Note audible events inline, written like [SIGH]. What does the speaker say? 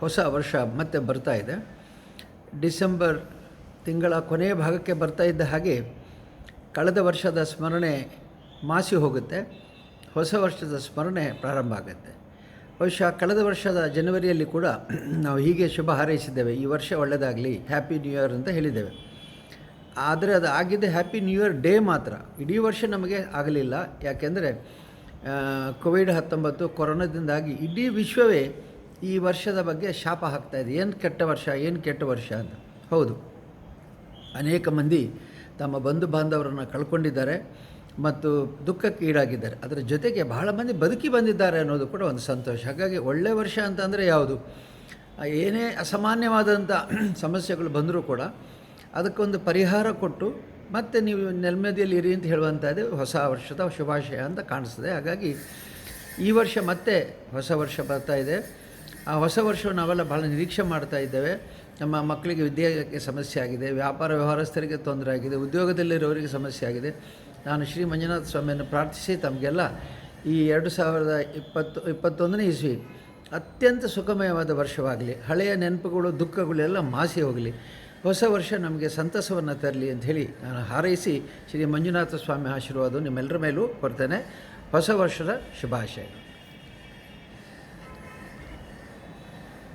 ಹೊಸ ವರ್ಷ ಮತ್ತೆ ಬರ್ತಾ ಇದೆ. ಡಿಸೆಂಬರ್ ತಿಂಗಳ ಕೊನೆಯ ಭಾಗಕ್ಕೆ ಬರ್ತಾ ಇದ್ದ ಹಾಗೆ ಕಳೆದ ವರ್ಷದ ಸ್ಮರಣೆ ಮಾಸಿ ಹೋಗುತ್ತೆ. ಹೊಸ ವರ್ಷದ ಸ್ಮರಣೆ ಪ್ರಾರಂಭ ಆಗುತ್ತೆ. ಬಹುಶಃ ಕಳೆದ ವರ್ಷದ ಜನವರಿಯಲ್ಲಿ ಕೂಡ ನಾವು ಹೀಗೆ ಶುಭ ಹಾರೈಸಿದ್ದೇವೆ. ಈ ವರ್ಷ ಒಳ್ಳೆಯದಾಗಲಿ ಹ್ಯಾಪಿ ನ್ಯೂ ಇಯರ್ ಅಂತ ಹೇಳಿದ್ದೇವೆ. ಆದರೆ ಅದು ಆಗಿದ್ದೆ ಹ್ಯಾಪಿ ನ್ಯೂ ಇಯರ್ ಡೇ ಮಾತ್ರ. ಇಡೀ ವರ್ಷ ನಮಗೆ ಆಗಲಿಲ್ಲ. ಯಾಕೆಂದರೆ ಕೋವಿಡ್ ಹತ್ತೊಂಬತ್ತು ಕೊರೋನಾದಿಂದಾಗಿ ಇಡೀ ವಿಶ್ವವೇ ಈ ವರ್ಷದ ಬಗ್ಗೆ ಶಾಪ ಹಾಕ್ತಾ ಇದೆ. ಏನು ಕೆಟ್ಟ ವರ್ಷ, ಏನು ಕೆಟ್ಟ ವರ್ಷ ಅಂತ. ಹೌದು. ಅನೇಕ ಮಂದಿ ತಮ್ಮ ಬಂಧು ಬಾಂಧವರನ್ನು ಕಳ್ಕೊಂಡಿದ್ದಾರೆ ಮತ್ತು ದುಃಖಕ್ಕೆ ಈಡಾಗಿದ್ದಾರೆ. ಅದರ ಜೊತೆಗೆ ಬಹಳ ಮಂದಿ ಬದುಕಿ ಬಂದಿದ್ದಾರೆ ಅನ್ನೋದು ಕೂಡ ಒಂದು ಸಂತೋಷ. ಹಾಗಾಗಿ ಒಳ್ಳೆಯ ವರ್ಷ ಅಂತಂದರೆ ಯಾವುದು? ಏನೇ ಅಸಾಮಾನ್ಯವಾದಂಥ [CLEARS THROAT] ಸಮಸ್ಯೆಗಳು ಬಂದರೂ ಕೂಡ ಅದಕ್ಕೊಂದು ಪರಿಹಾರ ಕೊಟ್ಟು ಮತ್ತೆ ನೀವು ನೆಮ್ಮದಿಯಲ್ಲಿ ಇರಿ ಅಂತ ಹೇಳುವಂಥದ್ದು ಹೊಸ ವರ್ಷದ ಶುಭಾಶಯ ಅಂತ ಕಾಣಿಸ್ತದೆ. ಹಾಗಾಗಿ ಈ ವರ್ಷ ಮತ್ತೆ ಹೊಸ ವರ್ಷ ಬರ್ತಾ ಇದೆ. ಆ ಹೊಸ ವರ್ಷವು ನಾವೆಲ್ಲ ಭಾಳ ನಿರೀಕ್ಷೆ ಮಾಡ್ತಾ ಇದ್ದೇವೆ. ನಮ್ಮ ಮಕ್ಕಳಿಗೆ ವಿದ್ಯೆಗೆ ಸಮಸ್ಯೆ ಆಗಿದೆ, ವ್ಯಾಪಾರ ವ್ಯವಹಾರಸ್ಥರಿಗೆ ತೊಂದರೆ ಆಗಿದೆ, ಉದ್ಯೋಗದಲ್ಲಿರೋರಿಗೆ ಸಮಸ್ಯೆ ಆಗಿದೆ. ನಾನು ಶ್ರೀ ಮಂಜುನಾಥ ಸ್ವಾಮಿಯನ್ನು ಪ್ರಾರ್ಥಿಸಿ ತಮಗೆಲ್ಲ ಈ ಎರಡು ಸಾವಿರದ ಇಪ್ಪತ್ತು, ಇಪ್ಪತ್ತೊಂದನೇ ಇಸ್ವಿ ಅತ್ಯಂತ ಸುಖಮಯವಾದ ವರ್ಷವಾಗಲಿ, ಹಳೆಯ ನೆನಪುಗಳು ದುಃಖಗಳೆಲ್ಲ ಮಾಸಿ ಹೋಗಲಿ. ಹೊಸ ವರ್ಷ ನಮಗೆ ಸಂತಸವನ್ನು ತರಲಿ ಅಂತ ಹೇಳಿ ನಾನು ಹಾರೈಸಿ ಶ್ರೀ ಮಂಜುನಾಥ ಸ್ವಾಮಿ ಆಶೀರ್ವಾದ ನಿಮ್ಮೆಲ್ಲರ ಮೇಲೂ ಕೊಡ್ತೇನೆ. ಹೊಸ ವರ್ಷದ ಶುಭಾಶಯ